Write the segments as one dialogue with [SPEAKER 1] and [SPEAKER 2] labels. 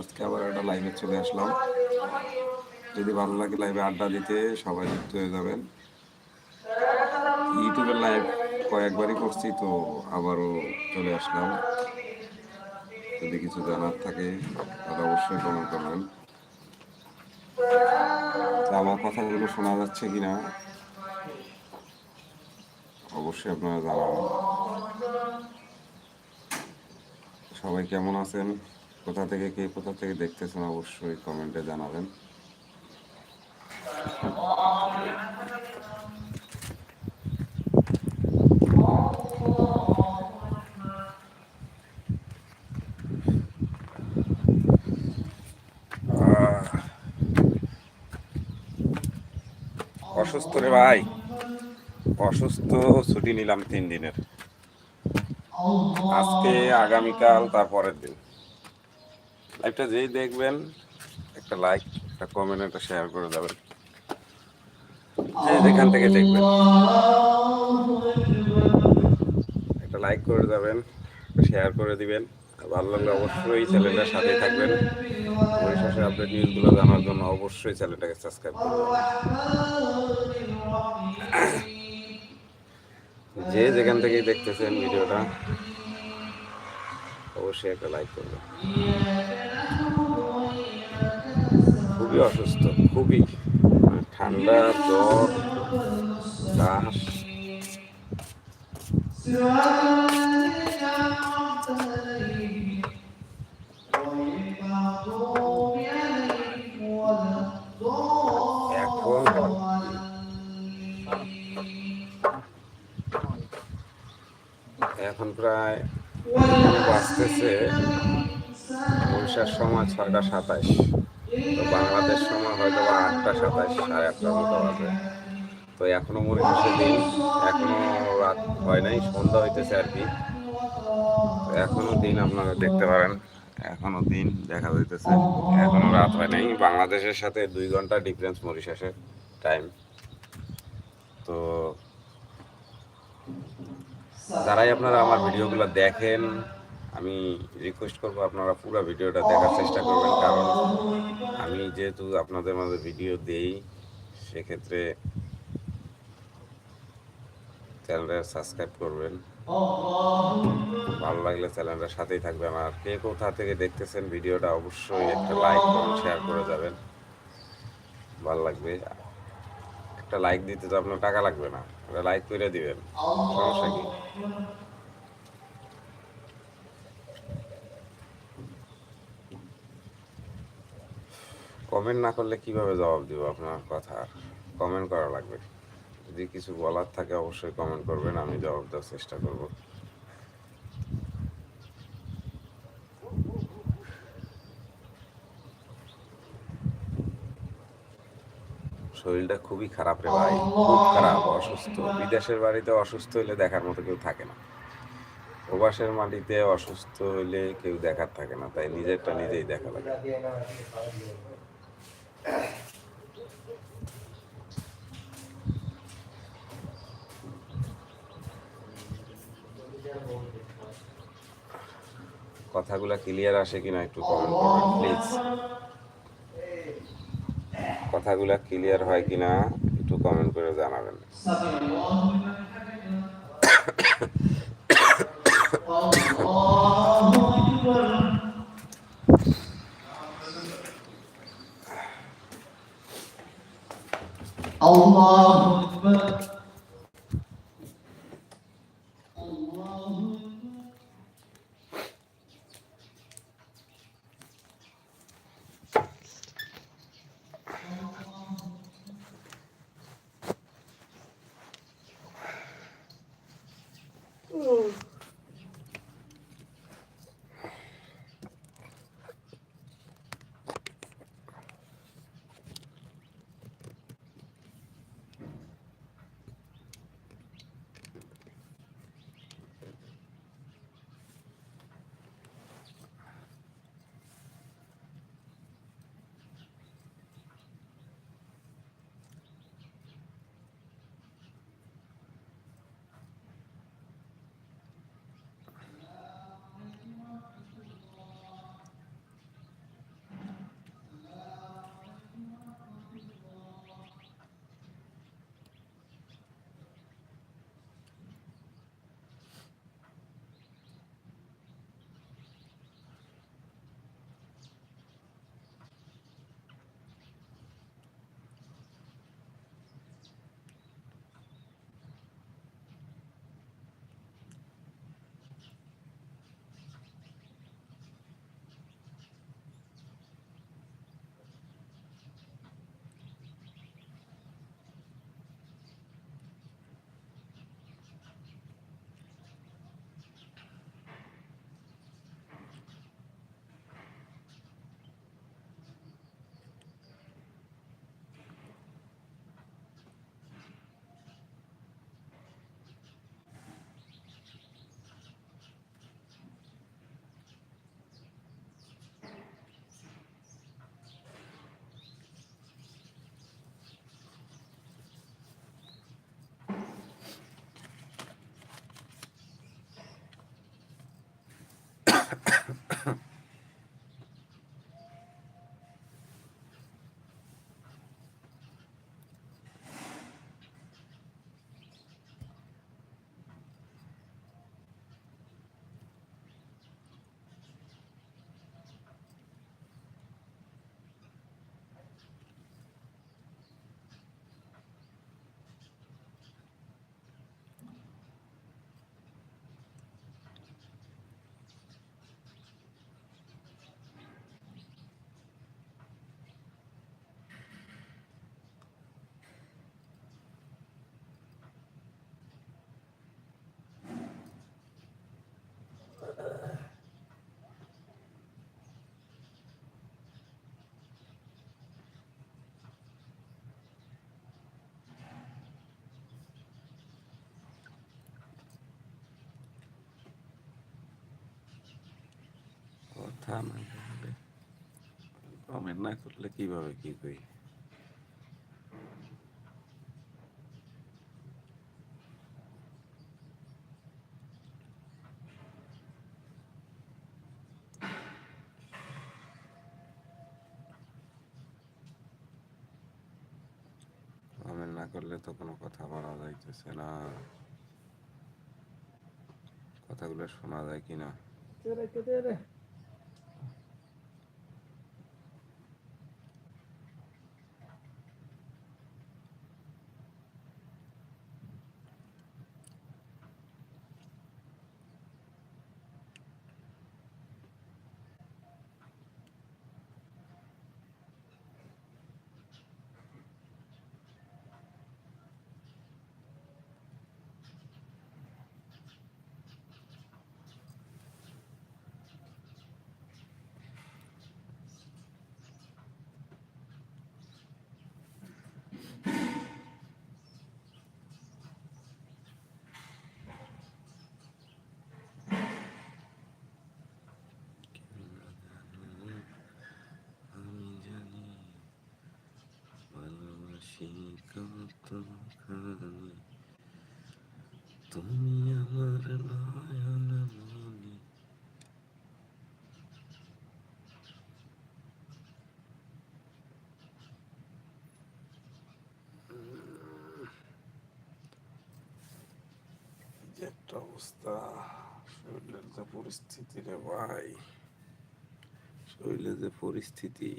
[SPEAKER 1] আজকে আবার একটা লাইভে চলে আসলাম। যদি ভালো লাগে লাইভে আড্ডা দিতে, সবাই যুক্ত হয়ে যাবেন। ইউটিউবের লাইভ কয়েকবারই করছি তো আবারও চলে আসলাম। যদি কিছু জানার থাকে, তাহলে অবশ্যই কমেন্ট করবেন। আমার কথাগুলো শোনা যাচ্ছে কিনা, অবশ্যই আপনারা জানাবেন। সবাই কেমন আছেন? কোথা থেকে কে কোথা থেকে দেখতেছেন অবশ্যই কমেন্টে জানাবেন। অসুস্থ রে ভাই। অসুস্থ ছুটি নিলাম তিন দিনের। আজকে, আগামীকাল, তারপরের দিন। লাইভটা যেই দেখবেন, একটা লাইক একটা কমেন্ট একটা শেয়ার করে দেবেন। যে যেখান থেকে দেখবেন। একটা লাইক করে দেবেন শেয়ার করে দিবেন। ভালো লাগলে অবশ্যই চ্যানেলটার সাথে থাকবেন। পরিশেষে আপডেট নিউজগুলো জানার জন্য অবশ্যই চ্যানেলটাকে সাবস্ক্রাইব করবেন যে যেখান থেকেই দেখতেছেন ভিডিওটা অবশ্যই একটা লাইক করবেন খুবই অসুস্থ খুবই। মানে ঠান্ডা জ্বর এখন এখন প্রায় বাজতেছে উড়িষ্যার সময় ছয়টা সাতাশ তো বাংলাদেশ সময় হয়তো বা আটটা সাতাশ সাড়ে আটটার মতো বাজে তো এখনও মরিশাসে দিন। এখনও রাত হয় নাই, সন্ধ্যা হইতেছে আর কি। তো এখনও দিন আপনারা দেখতে পারেন। এখনও দিন দেখা যাইতেছে। এখনও রাত হয় নাই। বাংলাদেশের সাথে দুই ঘণ্টা ডিফারেন্স মরিশাসের টাইম তো যারাই আপনারা আমার ভিডিওগুলো দেখেন আমি রিকোয়েস্ট করব আপনারা পুরো ভিডিওটা দেখার চেষ্টা করবেন, কারণ আমি যেহেতু আপনাদের মাঝে ভিডিও দেই, সেক্ষেত্রে চ্যানেলটা সাবস্ক্রাইব করবেন। ভালো লাগলে চ্যানেলটার সাথেই থাকবেন, আর কে কোথা থেকে দেখতেছেন ভিডিওটা অবশ্যই একটা লাইক কমেন্ট শেয়ার করে যাবেন। ভালো লাগবে। একটা লাইক দিতে তো আপনার টাকা লাগবে না লাইক করে দিবেন, সমস্যা কি? কমেন্ট না করলে কীভাবে জবাব দিব? আপনার কথা কমেন্ট করা লাগবে। যদি কিছু বলার থাকে অবশ্যই কমেন্ট করবেন, আমি জবাব দেওয়ার চেষ্টা করব। শরীরটা খুবই খারাপ রে ভাই, খুব খারাপ, অসুস্থ। বিদেশের বাড়িতে অসুস্থ হইলে দেখার মতো কেউ থাকে না। প্রবাসের মাটিতে অসুস্থ হইলে কেউ দেখার থাকে না, তাই নিজেরটা নিজেই দেখা লাগে। কথাগুলো ক্লিয়ার আসে কিনা একটু কমেন্ট করবেন প্লিজ কথাগুলো ক্লিয়ার হয় কিনা একটু কমেন্ট করে জানাবেন।
[SPEAKER 2] আল্লাহু আকবার।
[SPEAKER 1] কথা না কমেন্ট না করলে কীভাবে কি কই কমেন্ট না করলে তো কোনো কথা বলা যাইতেছে না। কথাগুলো শোনা যায় কি না আমি জানি ভালোবাসি কতখানি তুমি আমার নয়ন মনি একটা অবস্থা শরীরের যে পরিস্থিতি রে ভাই শরীরের যে পরিস্থিতি।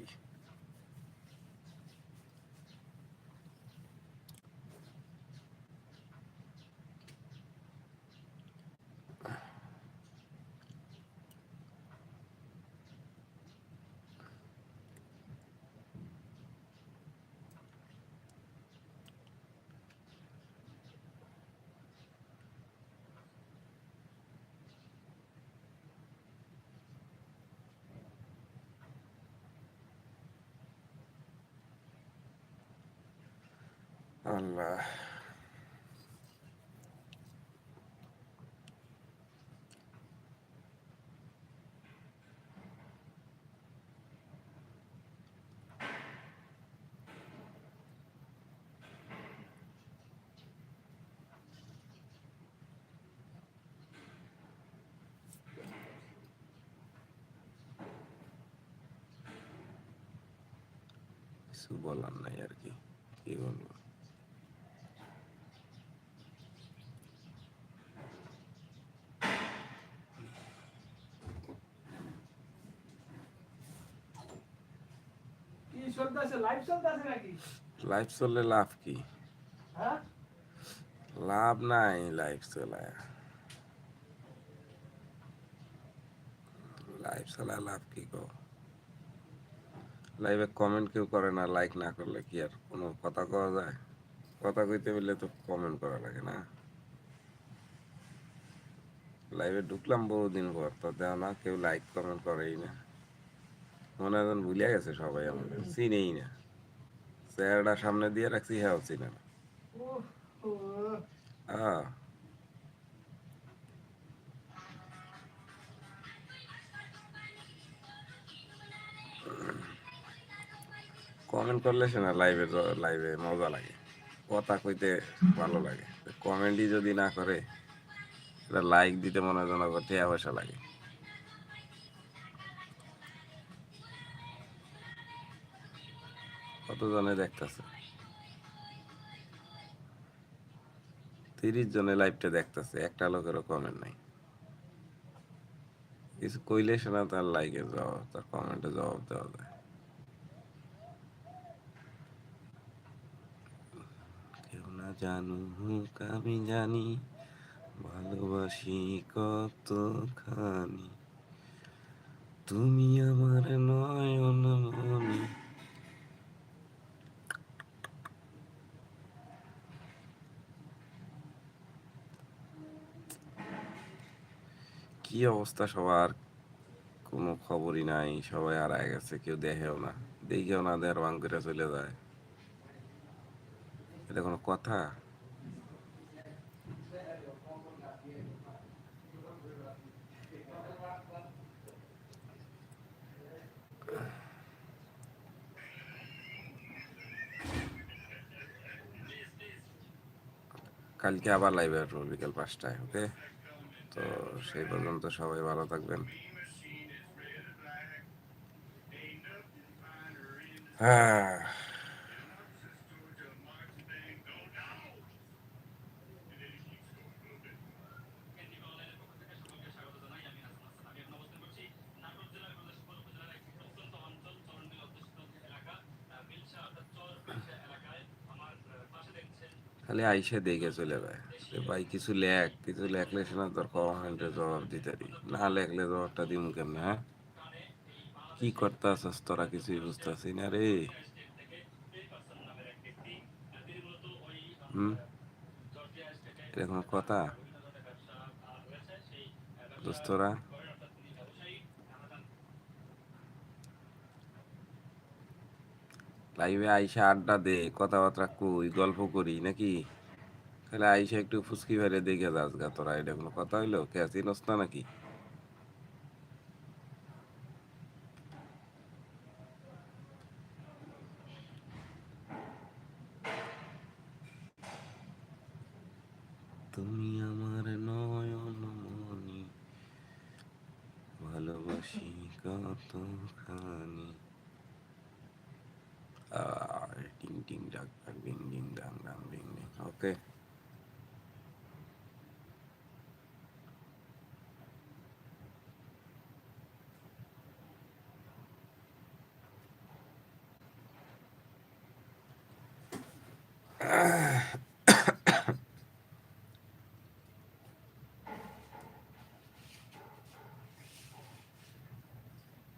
[SPEAKER 1] আল্লাহ কিছু বলার নাই আর কি কি বলব
[SPEAKER 2] লাইভ
[SPEAKER 1] চললে লাভ কি?
[SPEAKER 2] হ্যাঁ?
[SPEAKER 1] লাভ নাই লাইফ চলায় লাইফ চলায় লাভ কি গো? লাইভে কমেন্ট কেউ করে না লাইক না করলে কি আর কোনো কথা কওয়া যায়? কথা কইতে বললে তো কমেন্ট করা লাগে না। লাইভে ঢুকলাম বহুদিন পর তো দেও না কেউ লাইক কমেন্ট করেই না। মনে হয় ভুলিয়া গেছে সবাই আমাদের চিনেই না। চেহারাটা সামনে দিয়ে রাখছি হ্যাঁ চিনে না। আহ। কমেন্ট করলে সে না লাইভে লাইভে মজা লাগে। কথা কইতে ভালো লাগে। কমেন্টই যদি না করে এটা লাইক দিতে মনে হয় যেন টিয়া পয়সা লাগে। কতজনে দেখতেছে? তিরিশ জনে লাইভটা দেখতেছে, একটা লোকেরও কমেন্ট নাই। কিছু কইলে শোনা তার লাইকের জবাব, তার কমেন্টে জবাব দেওয়া যায়। কেউ না আমি জানি, ভালোবাসি কতখানি। তুমি আমার নয়ন মনি কি অবস্থা সবার? কোনো খবরই নাই, সবাই হারায় গেছে, কেউ দেখেও না। দেখেও না, দেয়ার বাং করে চলে যায়। এটা কোনো কথা? কালকে আবার লাইভে আসব বিকেল পাঁচটায় ওকে তো সেই পর্যন্ত সবাই ভালো থাকবেন। হ্যাঁ। খালি আইসে দেখে চলে যায়। ভাই, কিছু লেখ, কিছু লেখলে শোনা তোর কমেন্টে জবাব দিতে দিই না লেখলে জবাবটা দিম কেমনে হ্যাঁ? কি করতে তোরা? কিছুই বুঝতেছি না রে। হুম? এরকম কথা? দোস্তরা লাইভে আইসা আড্ডা দে, কথাবার্তা কই, গল্প করি, নাকি? তাহলে আইসা একটু ফুসকি ফেলে দেখে যাস গা তোরা, এটা কোনো কথা হইল? কে চিনস না নাকি? তুমি আমার নয়ন মনি ভালোবাসি কতখানি। আর টিং টিং, ডাক ডাক ডিং ডিং ডাং ডাং ডিং ডিং ওকে।